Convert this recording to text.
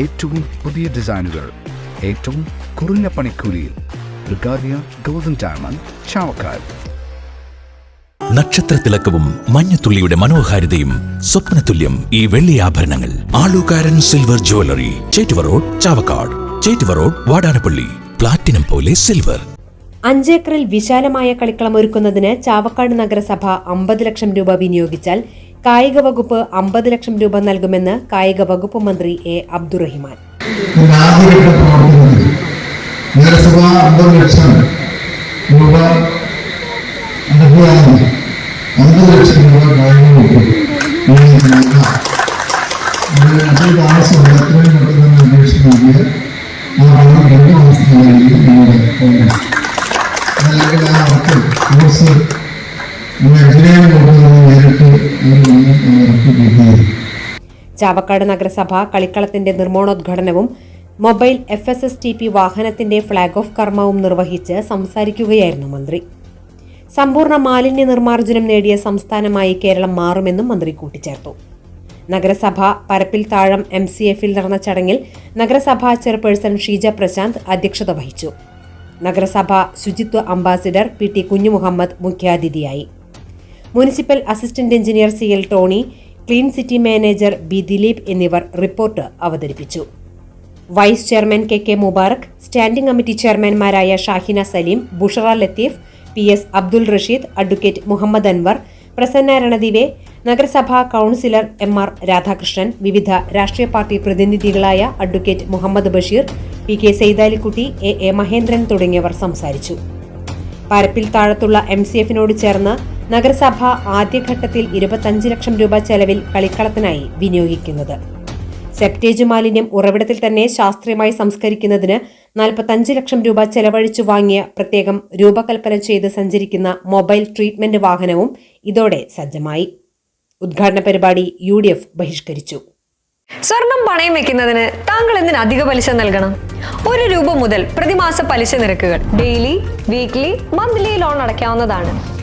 ഏറ്റവും പുതിയ ഡിസൈനുകൾ ഏറ്റവും കുറഞ്ഞ പണിക്കൂലിയിൽ ബ്രിഗാദിയ ഗോൾഡൻ ഡയമണ്ട് ചാവക്കാട് നക്ഷത്രത്തിലക്കവും മഞ്ഞത്തുള്ളിയുടെ മനോഹാരിതയും സ്വപ്നതുല്യം ഈ വെള്ളി ആഭരണങ്ങൾ. Alookkaran silver jewellery Chettuva road Chavakkad. Chettuva road Vadanappally. Platinum പോലെ സിൽവർ. അഞ്ചേക്കറിൽ വിശാലമായ കളിക്കളം ഒരുക്കുന്നതിന് ചാവക്കാട് നഗരസഭ അമ്പത് ലക്ഷം രൂപ വിനിയോഗിച്ചാൽ കായിക വകുപ്പ് അമ്പത് ലക്ഷം രൂപ നൽകുമെന്ന് കായിക വകുപ്പ് മന്ത്രി എ അബ്ദുറഹിമാൻ. നഗരസഭ ലക്ഷം രൂപ ലക്ഷം രൂപ എഞ്ചിനീയറിംഗ് കൊടുക്കുന്നത് നേരിട്ട് അവർ ചാവക്കാട് നഗരസഭ കളിക്കളത്തിന്റെ നിർമ്മാണോദ്ഘാടനവും mobile F S S T P വാഹനത്തിന്റെ ഫ്ളാഗ് ഓഫ് കർമ്മവും നിർവഹിച്ച് സംസാരിക്കുകയായിരുന്നു മന്ത്രി. സമ്പൂർണ മാലിന്യ നിർമ്മാർജനം നേടിയ സംസ്ഥാനമായി കേരളം മാറുമെന്നും മന്ത്രി കൂട്ടിച്ചേർത്തു. നഗരസഭ പരപ്പിൽ താഴം എം സി എഫിൽ നടന്ന ചടങ്ങിൽ നഗരസഭാ ചെയർപേഴ്സൺ ഷീജ പ്രശാന്ത് അധ്യക്ഷത വഹിച്ചു. നഗരസഭ ശുചിത്വ അംബാസിഡർ പി ടി കുഞ്ഞുമുഹമ്മദ് മുഖ്യാതിഥിയായി. Municipal assistant engineer C L Tony clean city manager B Dileep എന്നിവർ റിപ്പോർട്ട് അവതരിപ്പിച്ചു. Vice chairman K K Mubarak standing committee ചെയർമാൻമാരായ Shahina Saleem Bushara Latheef P S Abdul Rasheed advocate Muhammad Anwar Prasanna Ranadive നഗരസഭാ councillor M R Radhakrishnan വിവിധ രാഷ്ട്രീയ party പ്രതിനിധികളായ advocate Muhammad Basheer P K Saidalikutty A A Mahendran തുടങ്ങിയവർ സംസാരിച്ചു. പരപ്പിൽ താഴത്തുള്ള M C എഫിനോട് ചേർന്ന് നഗരസഭ ആദ്യഘട്ടത്തിൽ ഇരുപത്തഞ്ച് ലക്ഷം രൂപ ചെലവിൽ കളിക്കളത്തിനായി വിനിയോഗിക്കുന്നത്. സെപ്റ്റേജ് മാലിന്യം ഉറവിടത്തിൽ തന്നെ ശാസ്ത്രീയമായി സംസ്കരിക്കുന്നതിന് നാൽപ്പത്തഞ്ച് ലക്ഷം രൂപ ചെലവഴിച്ചു വാങ്ങിയ പ്രത്യേകം രൂപകൽപ്പന ചെയ്ത് സഞ്ചരിക്കുന്ന മൊബൈൽ ട്രീറ്റ്മെന്റ് വാഹനവും ഇതോടെ സജ്ജമായി. ഉദ്ഘാടന പരിപാടി യു ഡി എഫ് ബഹിഷ്കരിച്ചു. സ്വർണം പണയം വെക്കുന്നതിന് താങ്കൾ എന്തിന് അധിക പലിശ നൽകണം? ഒരു രൂപ മുതൽ പ്രതിമാസ പലിശ നിരക്കുകൾ ഡെയിലി വീക്ക്ലി മന്ത്ലി ലോൺ അടയ്ക്കാവുന്നതാണ്.